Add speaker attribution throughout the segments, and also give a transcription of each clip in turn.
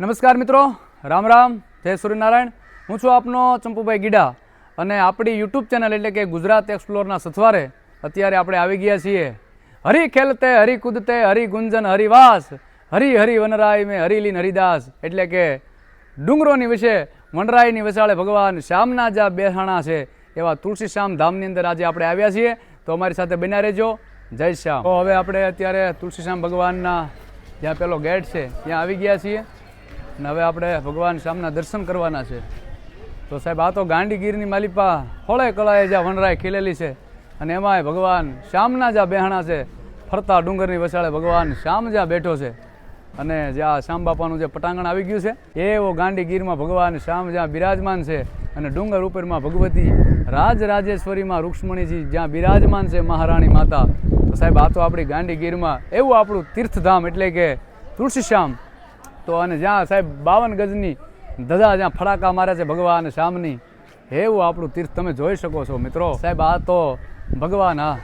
Speaker 1: નમસ્કાર મિત્રો. રામ રામ. જય સૂર્યનારાયણ. હું છું આપનો ચંપુભાઈ ગીડા અને આપણી યુટ્યુબ ચેનલ એટલે કે ગુજરાત એક્સપ્લોરના સથવારે અત્યારે આપણે આવી ગયા છીએ. હરી ખેલતે, હરી કૂદતે, હરી ગુંજન હરિવાસ હરી હરી વનરાય મેં હરીલીન હરિદાસ. એટલે કે ડુંગરોની વિશે, વનરાયની વિશાળે ભગવાન શ્યામના જ્યાં બેહાણા છે એવા તુલસી શ્યામ ધામની અંદર આજે આપણે આવ્યા છીએ. તો અમારી સાથે બન્યા રહેજો. જય શ્યામ. તો હવે આપણે અત્યારે તુલસી શ્યામ ભગવાનના જ્યાં પેલો ગેટ છે, ત્યાં આવી ગયા છીએ. અને હવે આપણે ભગવાન શ્યામના દર્શન કરવાના છે. તો સાહેબ, આ તો ગાંડીગીરની માલિપા હોળે કળાએ જ્યાં વનરાય ખીલેલી છે અને એમાંય ભગવાન શ્યામના જ્યાં બેહણા છે, ફરતા ડુંગરની વસાળે ભગવાન શ્યામ જ્યાં બેઠો છે. અને જ્યાં શ્યામ બાપાનું જે પટાંગણ આવી ગયું છે, એવો ગાંડીગીરમાં ભગવાન શ્યામ જ્યાં બિરાજમાન છે અને ડુંગર ઉપરમાં ભગવતી રાજ રાજેશ્વરીમાં રૂક્ષ્મણીજી જ્યાં બિરાજમાન છે મહારાણી માતા. તો સાહેબ, આ તો આપણી ગાંડીગીરમાં એવું આપણું તીર્થધામ એટલે કે તુલસી શ્યામ તો અને જ્યાં સાહેબ બાવન ગજની ધજા જ્યાં ફડાકા મારે છે ભગવાન શ્યામની, એવું આપણું તીર્થ તમે જોઈ શકો છો મિત્રો. સાહેબ, આ તો ભગવાન હા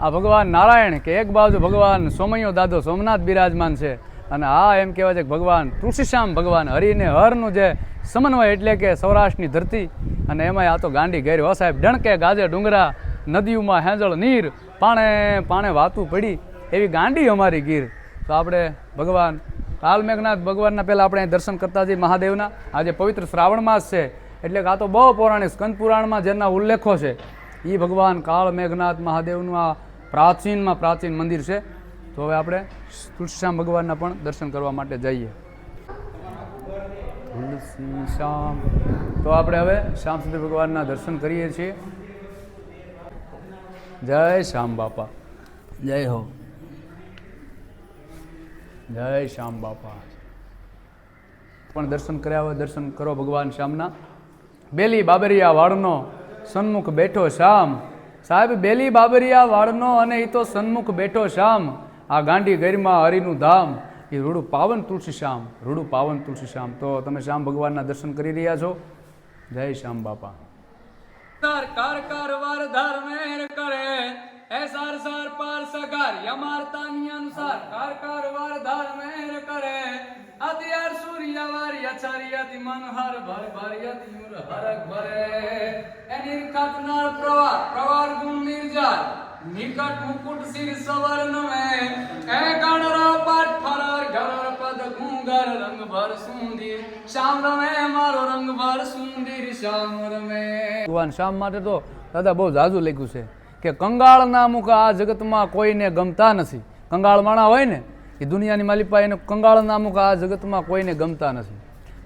Speaker 1: આ ભગવાન નારાયણ કે એક બાજુ ભગવાન સોમૈયો દાદો સોમનાથ બિરાજમાન છે અને આ એમ કહેવાય છે કે ભગવાન તુલસીશ્યામ ભગવાન, હરિને હરનું જે સમન્વય એટલે કે સૌરાષ્ટ્રની ધરતી અને એમાંય આ તો ગાંડી ઘેર હો સાહેબ, ડણકે ગાજે ડુંગરા, નદીઓમાં હેંજળ નીર, પાણે પાણે વાતું પડી એવી ગાંડી અમારી ગીર. તો આપણે ભગવાન કાલ મેઘનાથ ભગવાનના પહેલાં આપણે દર્શન કરતા જઈએ મહાદેવના. આજે પવિત્ર શ્રાવણ માસ છે. એટલે કે આ તો બહુ પૌરાણિક સ્કંદ પુરાણમાં જેના ઉલ્લેખો છે. એ ભગવાન કાળ મેઘનાથ મહાદેવનું આ પ્રાચીનમાં પ્રાચીન મંદિર છે. તો હવે આપણે તુલસીશ્યામ ભગવાનના પણ દર્શન કરવા માટે જઈએ. તુલસી શ્યામ તો આપણે હવે શ્યામ સુંદર ભગવાનના દર્શન કરીએ છીએ. જય શ્યામ બાપા.
Speaker 2: જય હો.
Speaker 1: જય શ્યામ બાપા. પણ દર્શન કર્યા હોય, દર્શન કરો ભગવાન શ્યામના. બેલી બાબરિયા વાળનો સન્મુખ બેઠો શ્યામ. સાહેબ, બેલી બાબરિયા વાળનો અને એ તો સન્મુખ બેઠો શ્યામ. આ ગાંડી ગરમાં હરિનું ધામ. એ રૂડું પાવન તુલસી શ્યામ. રૂડું પાવન તુલસી શ્યામ. તો તમે શ્યામ ભગવાનના દર્શન કરી રહ્યા છો? જય શ્યામ બાપા. તાર કાર કાર, વાર, ધાર, મેર કરે. એ સાર પાર સગાર યમારતાની અનુસાર કાર કાર વાર ધાર મેર કરે અત્યાર સૂર્ય વાર યચારિયાતિ મન હર ભર ભર યતિ મુર હરક ભરે એ કતનાર પ્રવાર પ્રવાર ગુણ નિર્જાર નિકટ મુકુટ શિર સવર્ણ મે એ ગણરા પાઠ ફરાર ઘર પદ ગુંગર રંગ ભર સુંદીર શ્યામ રમે મારો રંગ ભર સુંદીર શ્યામ રમે ભગવાન શ્યામ માટે તો દાદા બહુ જાજુ લખ્યું છે કે કંગાળના મુખ આ જગતમાં કોઈને ગમતા નથી. કંગાળ માણા હોય ને, એ દુનિયાની માલિપા એને કંગાળના મુખ આ જગતમાં કોઈને ગમતા નથી.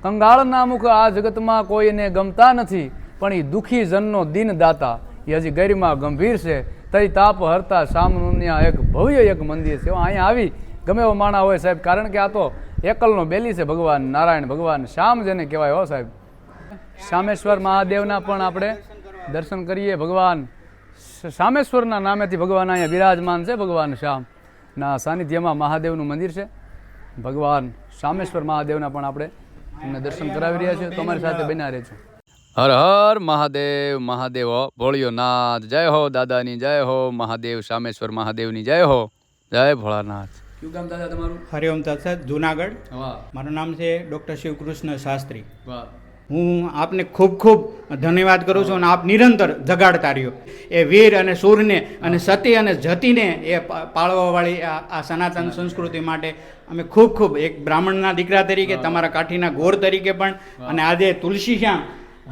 Speaker 1: કંગાળના મુખ આ જગતમાં કોઈને ગમતા નથી, પણ એ દુઃખી જનનો દિન દાતા. એ હજી ગરિમા ગંભીર છે તઈ તાપ હરતા સામનુન્યા એક ભવ્ય એક મંદિર છે. અહીંયા આવી ગમે એવો માણા હોય સાહેબ, કારણ કે આ તો એકલનો બેલી છે ભગવાન નારાયણ, ભગવાન શ્યામ જેને કહેવાય હો સાહેબ. શામેશ્વર મહાદેવના પણ આપણે દર્શન કરીએ ભગવાન. શ- શામેશ્વરના નામેથી ભગવાન અહીંયા બિરાજમાન છે. ભગવાન શ્યામ ના સાનિધ્યમાં મહાદેવનું મંદિર છે. ભગવાન શામેશ્વર મહાદેવના પણ આપણે એમને દર્શન કરાવી રહ્યા છીએ. તમારી સાથે બન્યા રહેજો. હર હર મહાદેવ મહાદેવ હો ભોળિયો નાથ. જય હો દાદાની જય હો મહાદેવ શામેશ્વર મહાદેવની જય હો. જય ભોળાનાથ. કયું ગામ દાદા તમારું?
Speaker 3: હરિઓમ તત્સત જુનાગઢ.
Speaker 1: વાહ.
Speaker 3: મારું નામ છે ડૉક્ટર શિવકૃષ્ણ શાસ્ત્રી.
Speaker 1: વાહ.
Speaker 3: હું આપને ખૂબ ખૂબ ધન્યવાદ કરું છું અને આપ નિરંતર જગાડતા રહ્યો. એ વીર અને સૂરને અને સતી અને જતીને એ પાળવાવાળી આ સનાતન સંસ્કૃતિ માટે અમે ખૂબ ખૂબ એક બ્રાહ્મણના દીકરા તરીકે તમારા કાઠીના ગોર તરીકે પણ અને આજે તુલસી શ્યામ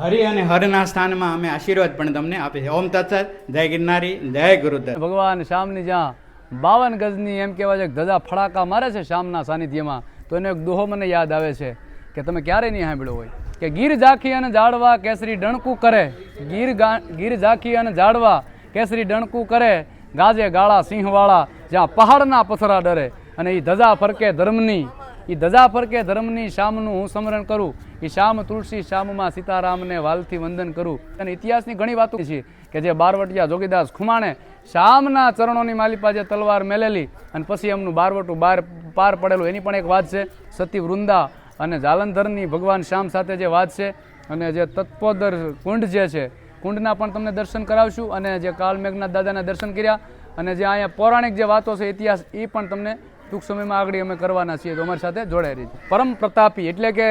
Speaker 3: હરિ અને હરના સ્થાનમાં અમે આશીર્વાદ પણ તમને આપે છે. ઓમ તત્સત. જય ગિરનારી. જય ગુરુદર
Speaker 1: ભગવાન શ્યામની જ્યાં બાવન ગજની એમ કહેવાય છે ધજા ફડાકા મારે છે શ્યામના સાનિધ્યમાં તો એનો એક દોહો મને યાદ આવે છે. કે તમે ક્યારે નહીં સાંભળ્યો હોય. કે ગીર ઝાંખી અને ઝાડવા કેસરી ડણકું કરે. ગીર ગીર ઝાંખી અને ઝાડવા કેસરી ડણકું કરે. ગાજે ગાળા સિંહવાળા, જ્યાં પહાડના પથરા ડરે. અને એ ધજા ફરકે ધર્મની એ ધજા ફરકે ધર્મની શામનું હું સ્મરણ કરું. એ શામ તુલસી શામમાં સીતારામને વાલથી વંદન કરું. અને ઇતિહાસની ઘણી વાતો છે કે જે બારવટિયા જોગીદાસ ખુમાણે શામના ચરણોની માલિપા જે તલવાર મેલેલી અને પછી એમનું બારવટું બાર પાર પડેલું, એની પણ એક વાત છે સતી વૃંદા અને જાલંધરની ભગવાન શ્યામ સાથે જે વાત છે અને જે તત્પોદર કુંડ જે છે, કુંડના પણ તમને દર્શન કરાવશું અને જે કાલ મેઘનાથ દાદાના દર્શન કર્યા અને જે અહીંયા પૌરાણિક જે વાતો છે, ઇતિહાસ, એ પણ તમને ટૂંક સમયમાં આગળ અમે કરવાના છીએ. તો અમારી સાથે જોડાઈ રહીશું પરમ પ્રતાપી એટલે કે,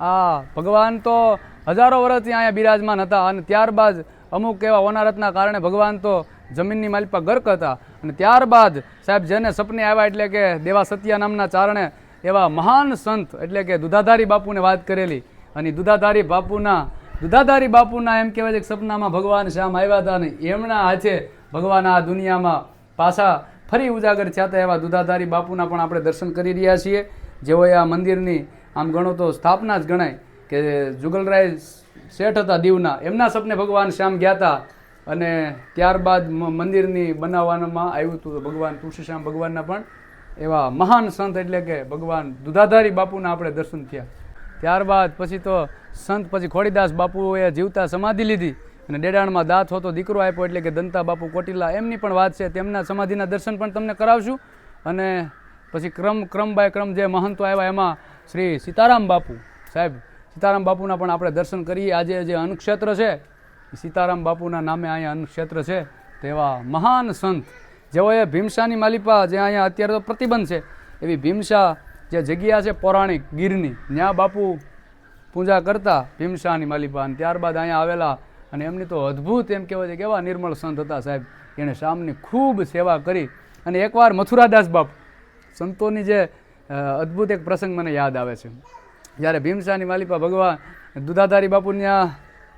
Speaker 1: આ ભગવાન તો હજારો વર્ષથી અહીંયા બિરાજમાન હતા અને ત્યારબાદ અમુક એવા ઓનારતના કારણે ભગવાન તો જમીનની માલિકા ગર્ક હતા. અને ત્યારબાદ સાહેબ જેને સપને આવ્યા એટલે કે દેવા સત્યા નામના ચારણે એવા મહાન સંત, એટલે કે દુધાધારી બાપુને વાત કરેલી. અને દુધાધારી બાપુના દુધાધારી બાપુના એમ કહેવાય છે કે સપનામાં ભગવાન શ્યામ આવ્યા હતા અને એમના હાથે ભગવાન આ દુનિયામાં પાછા ફરી ઉજાગર થયા હતા એવા દુધાધારી બાપુના પણ આપણે દર્શન કરી રહ્યા છીએ. જેઓએ આ મંદિરની, આમ ગણો તો સ્થાપના જ ગણાય કે જુગલરાય શેઠ હતા દીવના. એમના સપને ભગવાન શ્યામ ગયા હતા અને ત્યારબાદ મંદિરની બનાવવામાં આવ્યું હતું. ભગવાન તુલસીશ્યામ ભગવાનના પણ એવા મહાન સંત એટલે કે ભગવાન દુધાધારી બાપુના આપણે દર્શન થયા. ત્યારબાદ પછી તો સંત પછી ખોડીદાસ બાપુએ જીવતા સમાધિ લીધી અને ડેડાણમાં દાંત હોતો દીકરો આપ્યો એટલે કે દંતા બાપુ કોટીલા, એમની પણ વાત છે, તેમના સમાધિના દર્શન પણ તમને કરાવશું. અને પછી ક્રમ ક્રમ બાય ક્રમ જે મહંતો આવ્યા એમાં શ્રી સીતારામ બાપુ. સાહેબ, સીતારામ બાપુના પણ આપણે દર્શન કરીએ. આજે જે અન્નક્ષેત્ર છે સીતારામ બાપુના નામે અહીંયા અન્નક્ષેત્ર છે. તેવા મહાન સંત જેઓએ ભીમસાની માલિપા જે અહીંયા અત્યારે તો પ્રતિબંધ છે, એવી ભીમસા જે જગ્યા છે પૌરાણિક ગીરની, ત્યાં બાપુ પૂજા કરતા ભીમશાહની માલિપા અને ત્યારબાદ અહીંયા આવેલા અને એમની તો અદ્ભુત એમ કહેવાય છે કેવા નિર્મળ સંત હતા સાહેબ, એણે શામની ખૂબ સેવા કરી. અને એકવાર મથુરાદાસ બાપુ, સંતોની જે અદ્ભુત એક પ્રસંગ મને યાદ આવે છે. જ્યારે ભીમશાની માલિપા ભગવાન દુધાધારી બાપુને ત્યાં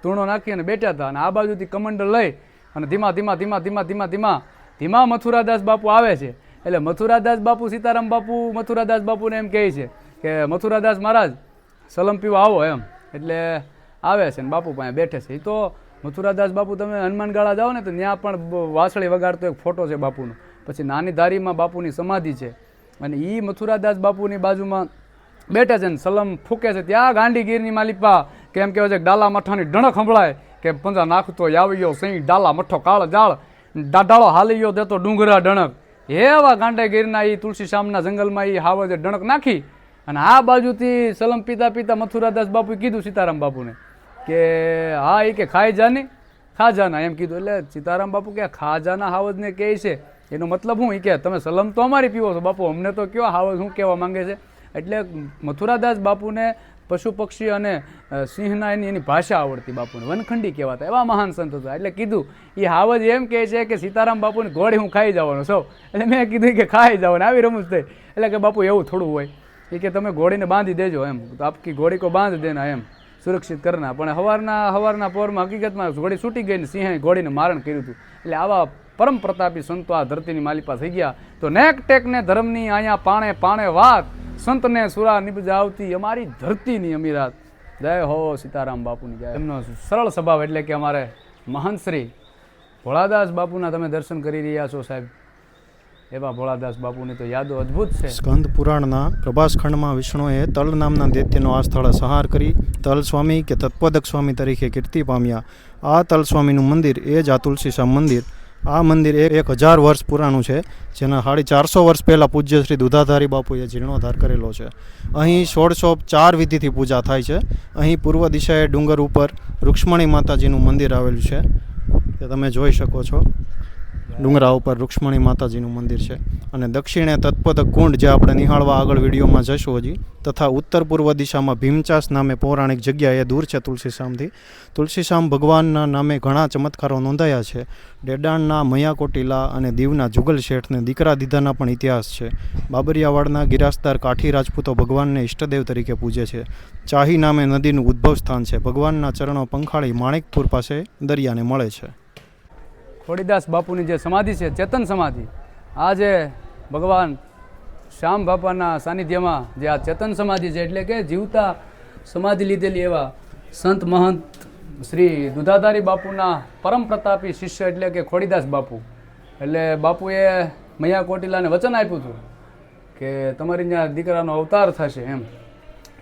Speaker 1: તૂણો નાખી અને બેઠા હતા અને આ બાજુથી કમંડળ લઈ અને ધીમા ધીમા ધીમા ધીમા ધીમા ધીમા ધીમા મથુરાદાસ બાપુ આવે છે. એટલે મથુરાદાસ બાપુ, સીતારામ બાપુ, મથુરાદાસ બાપુને એમ કહે છે કે, મથુરાદાસ મહારાજ, સલમ પીવા આવો એમ. એટલે આવે છે ને બાપુ પાસે બેઠે છે. એ તો મથુરાદાસ બાપુ તમે હનુમાન ગાળા જાઓ ને તો ત્યાં પણ વાસળી વગાડતો એક ફોટો છે બાપુનો. પછી નાની ધારીમાં બાપુની સમાધિ છે. અને એ મથુરાદાસ બાપુની બાજુમાં બેઠે છે ને સલમ ફૂકે છે. ત્યાં ગાંડીગીરની માલિપા કેમ કહેવાય છે ડાલા મઠાની ડણક સંભળાય કે, પંજા નાખતો આવ્યો સહી ડાલા મઠો કાળ જાળ ડાઢાળો હાલીયો દેતો ડુંગરા ડણક. એવા ગાંડેગીરના એ તુલસી શામના જંગલમાં એ હાવજે ડણક નાખી અને આ બાજુથી સલમ પિતા પિતા મથુરાદાસ બાપુએ કીધું સીતારામ બાપુને કે હા એ કે ખાઈ જાની ખાજાના. એમ કીધું, એટલે સીતારામ બાપુ કે ખાજાના હાવજને કહે છે. એનો મતલબ હું એ કે, તમે સલમ તો અમારી પીવો છો બાપુ, અમને તો કયો હાવજ શું કહેવા માંગે છે? એટલે મથુરાદાસ બાપુને પશુ પક્ષી અને સિંહના એની એની ભાષા આવડતી બાપુને. વનખંડી કહેવાતા. એવા મહાન સંત હતા. એટલે કીધું એ હાવજ એમ કહે છે કે સીતારામ બાપુની ઘોડી હું ખાઈ જવાનો સૌ એટલે મેં કીધું કે ખાઈ જવાનું આવી રમૂજ થઈ. એટલે કે બાપુ એવું થોડું હોય. એ કે તમે ઘોડીને બાંધી દેજો એમ. તો આપકી ઘોડી કો બાંધ દેના એમ. સુરક્ષિત કરના. પણ હવારના હવારના પોરમાં હકીકતમાં ઘોડી છૂટી ગઈ ને સિંહે ઘોડીને મારણ કર્યું હતું. એટલે આવા પરમ પ્રતાપી સંતો આ ધરતીની માલિપા થઈ ગયા. તો નેક ટેકને ધર્મની અહીંયા પાણે પાણે વાત સંતને સુરા નિપજાવતી અમારી ધરતીની અમીરાત. જય હો સીતારામ બાપુની જય. એમનો સરળ સ્વભાવ એટલે કે અમારે મહંતશ્રી ભોળાદાસ બાપુના તમે દર્શન કરી રહ્યા છો સાહેબ. એવા ભોળાદાસ બાપુની તો યાદો અદ્ભુત છે.
Speaker 2: સ્કંદ પુરાણના પ્રભાસખંડમાં વિષ્ણુએ તલ નામના દૈત્યનો આ સ્થળ સંહાર કરી, તલ સ્વામી કે તત્પદક સ્વામી તરીકે કીર્તિ પામ્યા. આ તલ સ્વામીનું મંદિર એ જ આ તુલસીશ્યામ મંદિર. આ મંદિર એક હજાર વર્ષ પુરાણું છે, જેના સાડી ચારસો વર્ષ પહેલાં પૂજ્ય શ્રી દુધાધારી બાપુએ જીર્ણોદ્ધાર કરેલો છે. અહીં સોળસો ચાર વિધિથી પૂજા થાય છે. અહીં પૂર્વ દિશાએ ડુંગર ઉપર રૂક્ષ્મણી માતાજીનું મંદિર આવેલું છે. તે તમે જોઈ શકો છો. ડુંગરા ઉપર રૂક્ષ્મણી માતાજીનું મંદિર છે. અને દક્ષિણે તત્પદ કુંડ જે આપણે નિહાળવા આગળ વિડીયોમાં જશું હજી, તથા ઉત્તર પૂર્વ દિશામાં ભીમચાસ નામે પૌરાણિક જગ્યા એ દૂર છે તુલસીશામથી. તુલસીશામ ભગવાનના નામે ઘણા ચમત્કારો નોંધાયા છે. ડેડાણના, મયાકોટીલા અને દીવના જુગલ શેઠને દીકરા દીધાના પણ ઇતિહાસ છે. બાબરિયાવાડના ગિરાસદાર કાઠી રાજપૂતો ભગવાનને ઈષ્ટદેવ તરીકે પૂજે છે. ચાહી નામે નદીનું ઉદ્ભવ સ્થાન છે. ભગવાનના ચરણો પંખાળી માણેકપુર પાસે દરિયાને મળે છે.
Speaker 1: ખોડીદાસ બાપુની જે સમાધિ છે, ચેતન સમાધિ આ જે ભગવાન શ્યામ બાપાના સાનિધ્યમાં જે આ ચેતન સમાધિ છે, એટલે કે જીવતા સમાધિ લીધેલી એવા સંત મહંત શ્રી દુધાધારી બાપુના પરમ પ્રતાપી શિષ્ય એટલે કે ખોડીદાસ બાપુ. એટલે બાપુએ મૈયા કોટીલાને વચન આપ્યું હતું કે તમારી ત્યાં દીકરાનો અવતાર થશે એમ.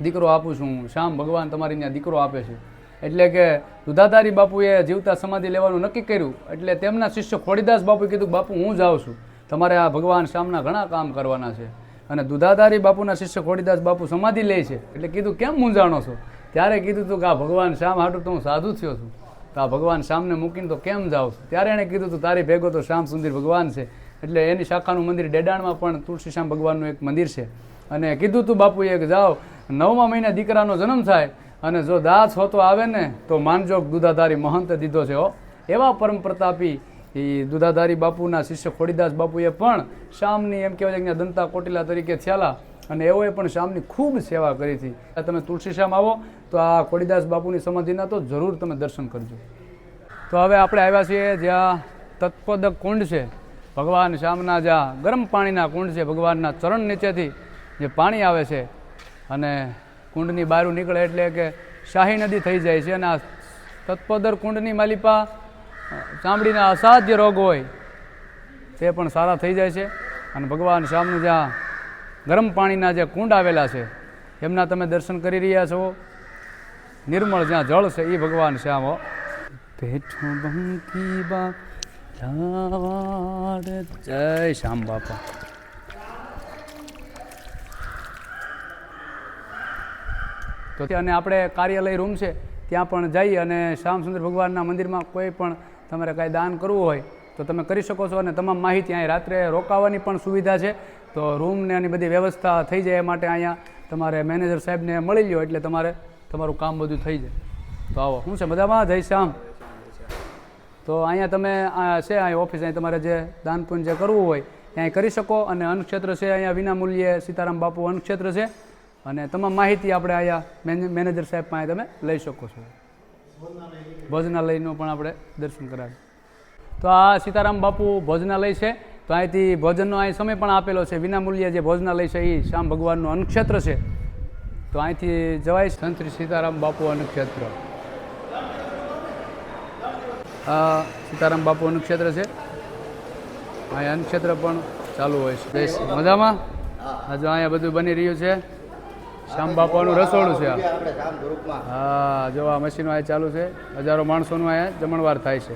Speaker 1: દીકરો આપું છું શ્યામ ભગવાન તમારી ત્યાં દીકરો આપે છે. એટલે કે દુધાધારી બાપુએ જીવતા સમાધિ લેવાનું નક્કી કર્યું, એટલે તેમના શિષ્ય ખોડીદાસ બાપુએ કીધું, બાપુ, હું જાઉં છું. તમારે આ ભગવાન શ્યામના ઘણા કામ કરવાના છે. અને દુધાધારી બાપુના શિષ્ય ખોડીદાસ બાપુ સમાધિ લે છે. એટલે કીધું, કેમ મૂંઝાણો છો? ત્યારે કીધું તું કે આ ભગવાન શ્યામ હાટું તો હું સાધુ થયો છું. તો આ ભગવાન શ્યામને મૂકીને તો કેમ જાઉં છું? ત્યારે એણે કીધું તું, તારી ભેગો તો શ્યામ સુંદર ભગવાન છે. એટલે એની શાખાનું મંદિર ડેડાણમાં પણ તુલસીશ્યામ ભગવાનનું એક મંદિર છે. અને કીધું તું બાપુએ કે જાઓ, નવમા મહિના દીકરાનો જન્મ થાય અને જો દાસ હોતો આવે ને, તો માનજોગ દુધાધારી મહંત દીધો છે, હો. એવા પરમ પ્રતાપી એ દુધાધારી બાપુના શિષ્ય ખોડીદાસ બાપુએ પણ શ્યામની એમ કહેવાય કે દંતા કોટીલા તરીકે થયેલા, અને એઓએ પણ શ્યામની ખૂબ સેવા કરી હતી. તમે તુલસી શ્યામ આવો, તો આ ખોડીદાસ બાપુની સમાધિના તો જરૂર તમે દર્શન કરજો. તો હવે આપણે આવ્યા છીએ જ્યાં તત્પદક કુંડ છે. ભગવાન શ્યામના જ્યાં ગરમ પાણીના કુંડ છે, ભગવાનના ચરણ નીચેથી જે પાણી આવે છે, અને કુંડની બહારું નીકળે એટલે કે શાહી નદી થઈ જાય છે અને આ તત્પદર કુંડની માલિપા ચામડીના અસાધ્ય રોગ હોય, તે પણ સારા થઈ જાય છે. અને ભગવાન શ્યામનું જ્યાં ગરમ પાણીના જે કુંડ આવેલા છે, એમના તમે દર્શન કરી રહ્યા છો. નિર્મળ જ્યાં જળ છે એ ભગવાન શ્યામ હો. જય શ્યામ બાપા. તો અને આપણે કાર્યાલય રૂમ છે, ત્યાં પણ જઈ અને શ્યામ સુંદર ભગવાનના મંદિરમાં કોઈ પણ તમારે કાંઈ દાન કરવું હોય, તો તમે કરી શકો છો અને તમામ માહિતી અહીં રાત્રે રોકાવાની પણ સુવિધા છે. તો રૂમને એની બધી વ્યવસ્થા થઈ જાય એ માટે અહીંયા તમારે મેનેજર સાહેબને મળી લ્યો એટલે તમારે તમારું કામ બધું થઈ જાય. તો આવો, શું છે? મજામાં? જય શ્યામ. તો અહીંયા તમે છે અહીં ઓફિસ અહીં તમારે જે દાન જે કરવું હોય ત્યાં કરી શકો અને અન્નક્ષેત્ર છે અહીંયા વિના મૂલ્યે સીતારામ બાપુ અન્નક્ષેત્ર છે. અને તમામ માહિતી આપણે અહીંયા મેને- મેનેજર સાહેબ પાસે તમે લઈ શકો છો. ભોજનાલયનું પણ આપણે દર્શન કરાવીએ. તો આ સીતારામ બાપુ ભોજનાલય છે. તો અહીંથી ભોજનનો અહીં સમય પણ આપેલો છે. વિનામૂલ્યે જે ભોજનાલય છે એ શ્યામ ભગવાનનું અન્નક્ષેત્ર છે. તો અહીંથી જવાય સંત સીતારામ બાપુ અન્નક્ષેત્ર. આ સીતારામ બાપુ અન્નક્ષેત્ર છે. અહીંયા અન્નક્ષેત્ર પણ ચાલુ હોય છે. મજામાં? હજુ અહીંયા બધું બની રહ્યું છે. શ્યામ બાપાનું રસોડું છે હા જો આ મશીનો અહીંયા ચાલુ છે. હજારો માણસોનું અહીંયા જમણવાર થાય છે.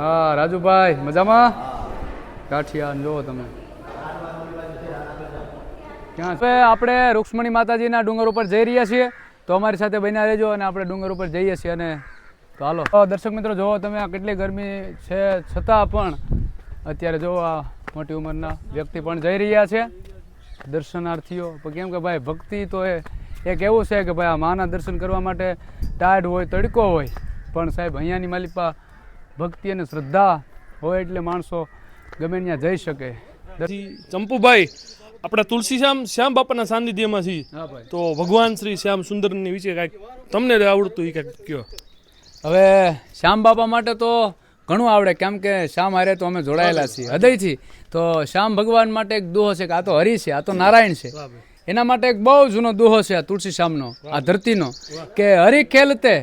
Speaker 1: હા રાજુભાઈ મજામાં? કાઠિયા જોવો તમે. ક્યાં? હવે આપણે રૂક્ષ્મણી માતાજીના ડુંગર ઉપર જઈ રહ્યા છીએ. તો અમારી સાથે બન્યા રહેજો અને આપણે ડુંગર ઉપર જઈએ છીએ અને તો હાલો. દર્શક મિત્રો જોવો તમે આ કેટલી ગરમી છે. છતાં પણ અત્યારે જોવો આ મોટી ઉંમરના વ્યક્તિ પણ જઈ રહ્યા છે. દર્શનાર્થીઓ. પણ કેમ કે ભાઈ ભક્તિ તો એ એક એવું છે કે ભાઈ આ માના દર્શન કરવા માટે ટાઢ હોય તડકો હોય. પણ સાહેબ અહીંયાની માલિપા ભક્તિ અને શ્રદ્ધા હોય એટલે માણસો ગમે ત્યાં જઈ શકે.
Speaker 4: ચંપુભાઈ આપણે તુલસીશ્યામ શ્યામ બાપાના સાનિધ્યમાં છીએ. તો ભગવાન શ્રી શ્યામ સુંદરની વિશે કાંઈક તમને આવડતું એ કાંઈક કયો.
Speaker 1: હવે શ્યામ બાપા માટે તો ઘણું આવડે. કેમ કે શ્યામ હારે તો અમે જોડાયેલા છીએ. હૃદયથી. તો શ્યામ ભગવાન માટે એક દોહો છે કે આ તો હરિ છે આ તો નારાયણ છે. એના માટે એક બહુ જૂનો દોહો છે આ તુલસી શ્યામનો આ ધરતીનો. કે હરિ ખેલતે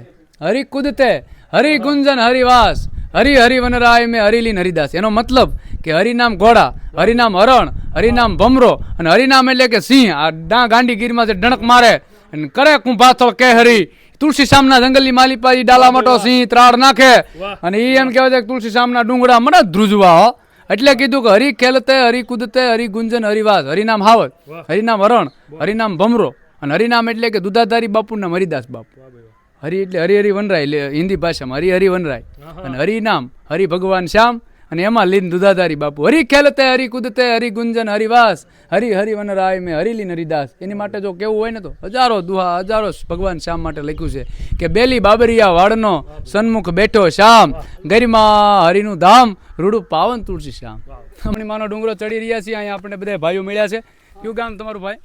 Speaker 1: હરિ કૂદતે હરિ ગુંજન હરિવાસ હરિ હરિવનરાય મેં હરિલીન હરિદાસ. એનો મતલબ કે હરિનામ ઘોડા હરિનામ હરણ હરિનામ ભમરો અને હરિનામ એટલે કે સિંહ. આ ડા ગાંડી ગીરમાં જે ડણક મારે અને કરે કુંભાથળ કે હરી તુલસી શામના જંગલની માલિપા ઈ ડાલા મટો સિંહ ત્રાળ નાખે. અને એ એમ કહેવાય છે કે તુલસી શામના ડુંગળા મને ધ્રુજવા હો. એટલે કીધું કે હરી ખેલતે હરી કૂદતે હરી ગુંજન હરિવાસ હરિનામ હાવત હરિનામ હરણ હરિનામ ભમરો. અને હરિનામ એટલે કે દુધાધારી બાપુના હરિદાસ બાપુ. હરિ એટલે હરિ હરિ વનરાય એટલે હિન્દી ભાષામાં હરિહરિ હરિ વનરાય અને હરિનામ હરિ ભગવાન શ્યામ અને એમાં લીન દુધાધારી બાપુ. હરી ખેલતે હરી કૂદતે હરી ગુંજન હરિવાસ હરિ હરિ વનરાય મેં હરિલીન હરિદાસ એની માટે જો કેવું હોય ને તો હજારો દુહા, હજારો ભગવાન શ્યામ માટે લખ્યું છે કે બેલી બાબરિયા વાડનો સન્મુખ બેઠો શ્યામ. ગરિમા હરિનું ધામ, રૂડું પાવન તુલસી શ્યામ. હમણાં માનો ડુંગરો ચડી રહ્યા છીએ, અહીંયા આપણે બધા ભાઈઓ મળ્યા છે. કયું ગામ તમારું ભાઈ?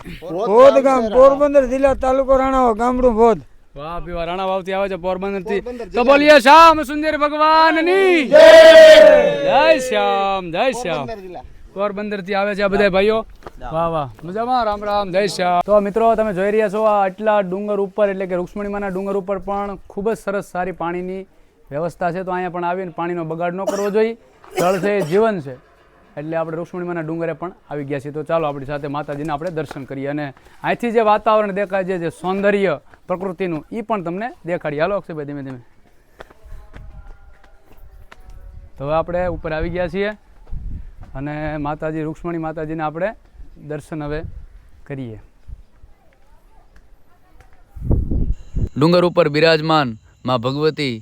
Speaker 5: ભોદ ગામ, પોરબંદર જિલ્લા તાલુકો રાણાવા ગામડું ભોદ.
Speaker 1: વાહ પીવા રાણા વાવથી આવે છે પોરબંદરથી તો બોલીએ શ્યામ સુંદર ભગવાનની. જય શ્યામ જય શ્યામ. પોરબંદરથી આવે છે આ બધા ભાઈઓ. વાહ વાહ. મજામાં? રામ રામ. જય શ્યામ. તો મિત્રો તમે જોઈ રહ્યા છો આ આટલા ડુંગર ઉપર એટલે કે રૂક્ષ્મણીમાના ડુંગર ઉપર પણ ખૂબ જ સરસ સારી પાણીની વ્યવસ્થા છે. તો અહીંયા પણ આવીને પાણીનો બગાડ ન કરવો જોઈએ. જળ છે જીવન છે. એટલે આપણે રૂક્ષ્મણીમાના ડુંગરે પણ આવી ગયા છીએ. તો ચાલો આપણી સાથે માતાજીને આપણે દર્શન કરીએ અને અહીંથી જે વાતાવરણ દેખાય છે, જે સૌંદર્ય પ્રકૃતિનું એ પણ તમને દેખાડીએ. હાલો અક્ષયભાઈ, ધીમે ધીમે. તો હવે આપણે ઉપર આવી ગયા છીએ અને માતાજી, રૂક્ષ્મણી માતાજીને આપણે દર્શન હવે કરીએ.
Speaker 6: ડુંગર ઉપર બિરાજમાનમાં ભગવતી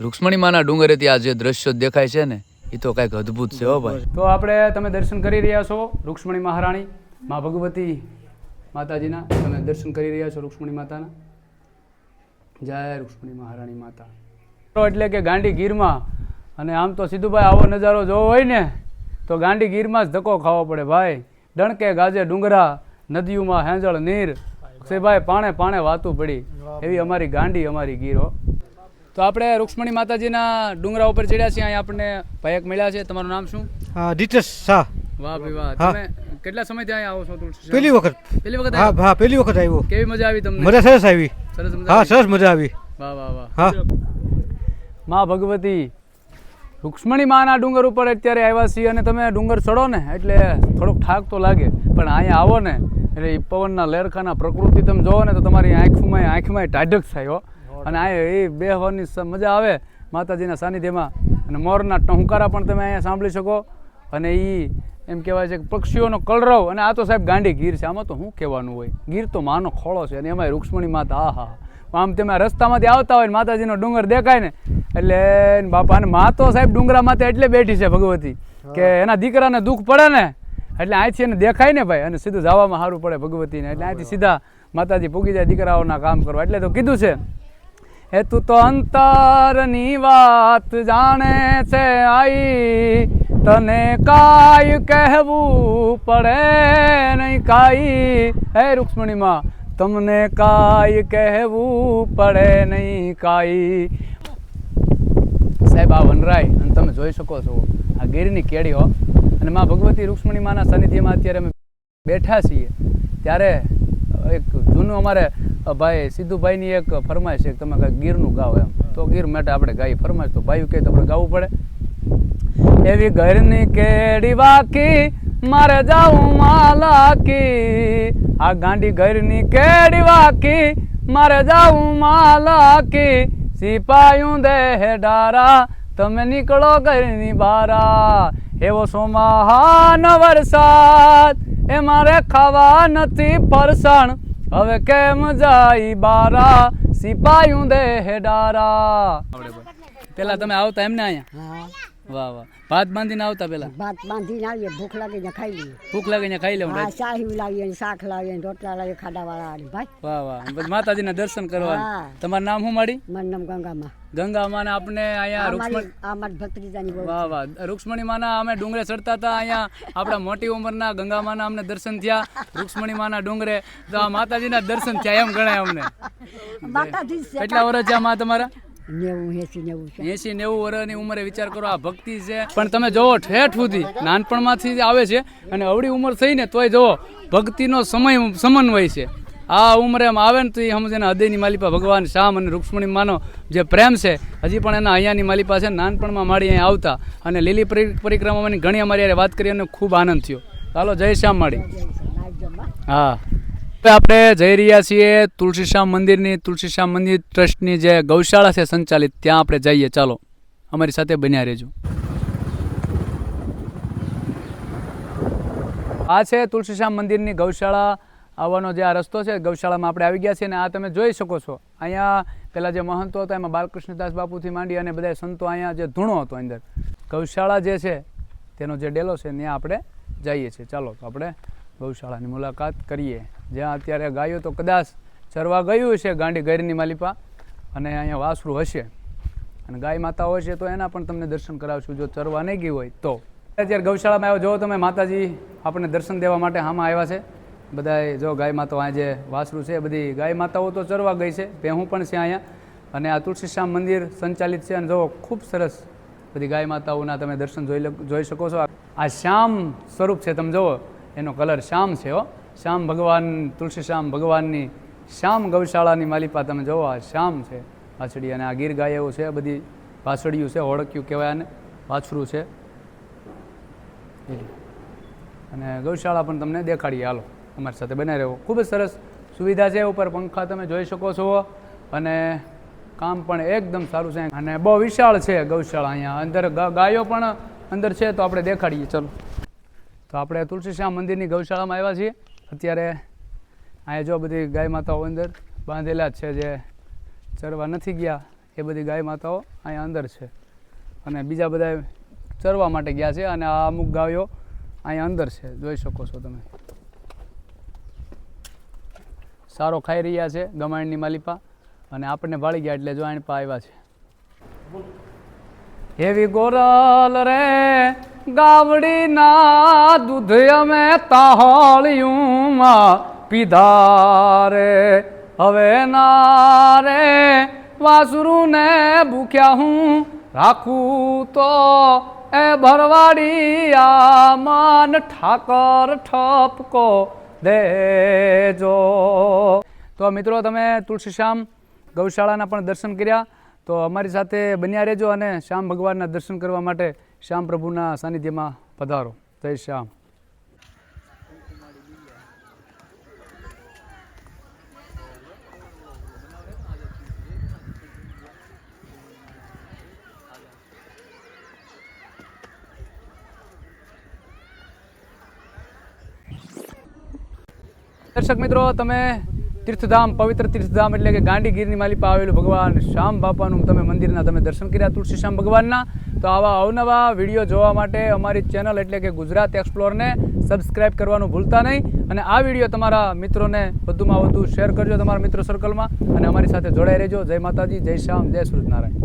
Speaker 6: રૂક્ષ્મણીમાના ડુંગરેથી આ જે દ્રશ્યો દેખાય છે ને એ તો કાંઈક અદ્ભુત છે હો ભાઈ.
Speaker 1: તો આપણે તમે દર્શન કરી રહ્યા છો રૂક્ષ્મણી મહારાણી મા ભગવતી માતાજીના. તમે દર્શન કરી રહ્યા છો રૂક્ષ્મણી માતાના? જય રૂક્ષ્મણી મહારાણી માતા. તો એટલે કે ગાંડી ગીરમાં અને આમ તો સીધુભાઈ આવો નજારો જોવો હોય ને તો ગાંડી ગીરમાં જ ધક્કો ખાવો પડે ભાઈ. ડણકે ગાજે ડુંગરા નદીઓમાં હેંજળ નીર. છે ભાઈ પાણે પાણે વાતું પડી. એવી અમારી ગાંડી અમારી ગીરો તો આપણે રૂક્ષ્મણી માતાજીના ડુંગરા ઉપર ચડ્યા છીએ. અહીંયા આપણને ભાઈક મળ્યા છે. તમારું નામ શું?
Speaker 7: દીતેશ શાહ.
Speaker 1: વાહ ભાઈ વાહ. તમે કેટલા સમયથી અહીંયા આવો છો તુલસી
Speaker 7: પહેલી વખત.
Speaker 1: પહેલી વખત
Speaker 7: હા હા પહેલી વખત આવ્યો.
Speaker 1: કેવી મજા આવી તમને?
Speaker 7: મજા સરસ આવી.
Speaker 1: સરસ મજા
Speaker 7: હા સરસ મજા આવી.
Speaker 1: વાહ વાહ વાહ.
Speaker 7: હા.
Speaker 1: માં ભગવતી રૂક્ષ્મણી માના ડુંગર ઉપર અત્યારે આવ્યા છીએ અને તમે ડુંગર ચડો ને એટલે થોડોક ઠાક તો લાગે. પણ અહીંયા આવો ને એટલે પવનના લેરખાના પ્રકૃતિ તમે જોવો ને તો તમારી આંખમાં આંખમાં ટાઢક થાય હો. અને આ એ બેહવાની મજા આવે માતાજીના સાનિધ્યમાં. અને મોરના ટહુકારા પણ તમે અહીંયા સાંભળી શકો. અને એ એમ કહેવાય છે કે પક્ષીઓનો કલરવ. અને આ તો સાહેબ ગાંડી ગીર છે. આમાં તો શું કહેવાનું હોય? ગીર તો માનો ખોળો છે. અને એમાં રૂક્ષ્મણી માતા આહા. આમ તમે રસ્તામાંથી આવતા હોય ને માતાજીનો ડુંગર દેખાય ને એટલે બાપા અને મા તો સાહેબ ડુંગરા માથે એટલે બેઠી છે ભગવતી કે એના દીકરાને દુઃખ પડે ને એટલે અહીંથી એને દેખાય ને ભાઈ અને સીધું જવામાં સારું પડે ભગવતીને. એટલે અહીંથી સીધા માતાજી પૂગી જાય દીકરાઓના કામ કરવા. એટલે તો કીધું છે એ તું તો અંતરની વાત જાણે છે આઈ. તને કાય કહેવું પડે નહીં કાઈ. હે રૂક્ષ્મણીમાં, તમને કાય કહેવું પડે નહીં કાઈ. સાહેબ, આ વનરાય, અને તમે જોઈ શકો છો, આ ગીરની કેડીઓ અને માં ભગવતી રૂક્ષ્મણી માના સાનિધ્યમાં અત્યારે અમે બેઠા છીએ. ત્યારે એક જૂનું અમારે ભાઈ, સિદ્ધુભાઈની એક ફરમાઈશ છે કે તમે કાંઈ ગીરનું ગાઓ એમ. તો ગીર માટે આપણે ગાઈ ફરમાઈશ. તો ભાઈ કહે તો આપણે ગાવું પડે? એવી ઘરની કેડી વાકી, મારે જાવું માલાકી. આ ગાંડી ઘરની કેડી વાકી, મારે જાવું માલાકી. સિપાયું દે ડારા, તમે નીકળો ઘરની બારા. એવો સોમાહાન વરસાદ એ મારે ખાવા નથી ફરસણ. હવે કેમ જાય બારા? સિપાયું દે ડારા. પેલા તમે આવતા એમને અહીંયા?
Speaker 8: હા.
Speaker 1: વાહ વાહ. ભાત બાંધીને આવતા પેલા?
Speaker 8: ભાત બાંધીને આવીએ ભૂખ લાગે ને ખાઈ લઈએ.
Speaker 1: ભૂખ લાગીને ખાઈ લેવું
Speaker 8: હા ચાહી લાવીએ ને શાક લાવીએ ને રોટલા લાવીએ ખાડા વાળા ભાઈ.
Speaker 1: વાહ વાહ. માતાજી માતાજીના દર્શન કરવા તમારું નામ શું માડી?
Speaker 8: મારું નામ ગંગામાં.
Speaker 1: ગંગા માને આપણે અહીંયા રૂક્ષ્મણી
Speaker 8: ભત્રીજાની
Speaker 1: વાહ વાહ રૂક્ષ્મણી માના અમે ડુંગરે ચડતા હતા અહીંયા આપણા મોટી ઉંમરના ગંગા માના અમને દર્શન થયા રૂક્ષ્મણી માના ડુંગરે. તો આ માતાજીના દર્શન થયા એમ ગણાય અમને. કેટલા વર્ષ છે માં તમારા?
Speaker 8: એસી નેવું
Speaker 1: વર્ષની ઉંમરે વિચાર કરો આ ભક્તિ છે. પણ તમે જોવો ઠેઠ સુધી નાનપણમાંથી આવે છે અને અવડી ઉંમર થઈને તોય જોવો ભક્તિનો સમય સમન્વય છે. આ ઉંમરે એમ આવે ને તો એ સમજે હૃદયની માલિપા ભગવાન શ્યામ અને રૂક્ષ્મણી માનો જે પ્રેમ છે, હજી પણ એના અહીંયાની માલિપા છે નાનપણમાં માળી અહીંયા આવતા. અને લીલી પરિક્રમામાંની ઘણી અમારી વાત કરી અને ખૂબ આનંદ થયો. ચાલો, જય શ્યામ માળી. હા. આપણે જઈ રહ્યા છીએ તુલસીશ્યામ મંદિરની તુલસીશ્યામ મંદિર ટ્રસ્ટની જે ગૌશાળા છે સંચાલિત, ત્યાં આપણે જઈએ. ચાલો, અમારી સાથે બન્યા રહેજો. આ છે તુલસીશ્યામ મંદિરની ગૌશાળા. આવવાનો જે આ રસ્તો છે, ગૌશાળામાં આપણે આવી ગયા છીએ અને આ તમે જોઈ શકો છો. અહીંયા પહેલાં જે મહંતો હતા, એમાં બાલકૃષ્ણદાસ બાપુથી માંડી અને બધા સંતો અહીંયા જે ધૂણો હતો અંદર. ગૌશાળા જે છે, તેનો જે ડેલો છે, ત્યાં આપણે જઈએ છીએ. ચાલો, તો આપણે ગૌશાળાની મુલાકાત કરીએ. જ્યાં અત્યારે ગાયો તો કદાચ ચરવા ગયું છે ગાંડી ગૈરની માલિપા, અને અહીંયા વાસરું હશે. અને ગાય માતા હોય છે, તો એના પણ તમને દર્શન કરાવશું. જો ચરવા નહીં ગઈ હોય, તો. અત્યારે ગૌશાળામાં આવ્યો જો તમે માતાજી, આપણને દર્શન દેવા માટે આમાં આવ્યા છે. બધાય જો ગાય માતાઓ આજે વાસરું છે, બધી ગાય માતાઓ તો ચરવા ગઈ છે ભેહું પણ છે અહીંયા. અને આ તુલસીશ્યામ મંદિર સંચાલિત છે અને જો ખૂબ સરસ બધી ગાય માતાઓના તમે દર્શન જોઈ જોઈ શકો છો. આ શ્યામ સ્વરૂપ છે, તમે જુઓ, એનો કલર શ્યામ છે હો. શ્યામ ભગવાન, તુલસીશ્યામ ભગવાનની શ્યામ ગૌશાળાની માલિપા તમે જુઓ, આ શ્યામ છે. વાછડી અને આ ગીર ગાય એવું છે, બધી વાછડિયું છે, હોળક્યું કહેવાય અને વાછરું છે. અને ગૌશાળા પણ તમને દેખાડીએ, હાલો. અમારી સાથે બનાવી રહ્યો. ખૂબ જ સરસ સુવિધા છે ઉપર પંખા તમે જોઈ શકો છો. અને કામ પણ એકદમ સારું છે. અને બહુ વિશાળ છે ગૌશાળા અહીંયા. અંદર ગાયો પણ અંદર છે, તો આપણે દેખાડીએ. ચલો. તો આપણે તુલસીશ્યામ મંદિરની ગૌશાળામાં આવ્યા છીએ. અત્યારે અહીંયા જો બધી ગાય માતાઓ અંદર બાંધેલા જ છે. જે ચરવા નથી ગયા, એ બધી ગાય માતાઓ અહીંયા અંદર છે. અને બીજા બધા ચરવા માટે ગયા છે. અને આ અમુક ગાયો અહીંયા અંદર છે. જોઈ શકો છો તમે. સારો ખાઈ રહ્યા છે ગમાણની માલિપા અને આપણને ભાળી ગયા એટલે જો આની પા આવ્યા છે. એવી ગોરલ રે ગાવડીના દૂધ અમે તાહળિયુંમાં પીધા રે. હવે ના રે, વાસરુને ભૂખ્યા હું રાખું તો એ ભરવાડી આ માન ઠાકર ઠપકો દેજો. તો મિત્રો, તમે તુલસીશ્યામ ગૌશાળાના પણ દર્શન કર્યા. તો અમારી સાથે બન્યા રહેજો અને શ્યામ ભગવાનના દર્શન કરવા માટે શ્યામ પ્રભુના સાનિધ્યમાં પધારો. જય શ્યામ. દર્શક મિત્રો, તમે તીર્થધામ, પવિત્ર તીર્થધામ એટલે કે ગાંડીગીરની માલિપા આવેલું ભગવાન શ્યામ બાપાનું તમે મંદિરના તમે દર્શન કર્યા, તુલસી શ્યામ ભગવાનના. તો આવા અવનવા વીડિયો જોવા માટે અમારી ચેનલ એટલે કે ગુજરાત એક્સપ્લોરને સબસ્ક્રાઇબ કરવાનું ભૂલતા નહીં. અને આ વીડિયો તમારા મિત્રોને વધુમાં વધુ શેર કરજો તમારા મિત્ર સર્કલમાં અને અમારી સાથે જોડાઈ રહેજો. જય માતાજી, જય શ્યામ, જય સૂરજનારાયણ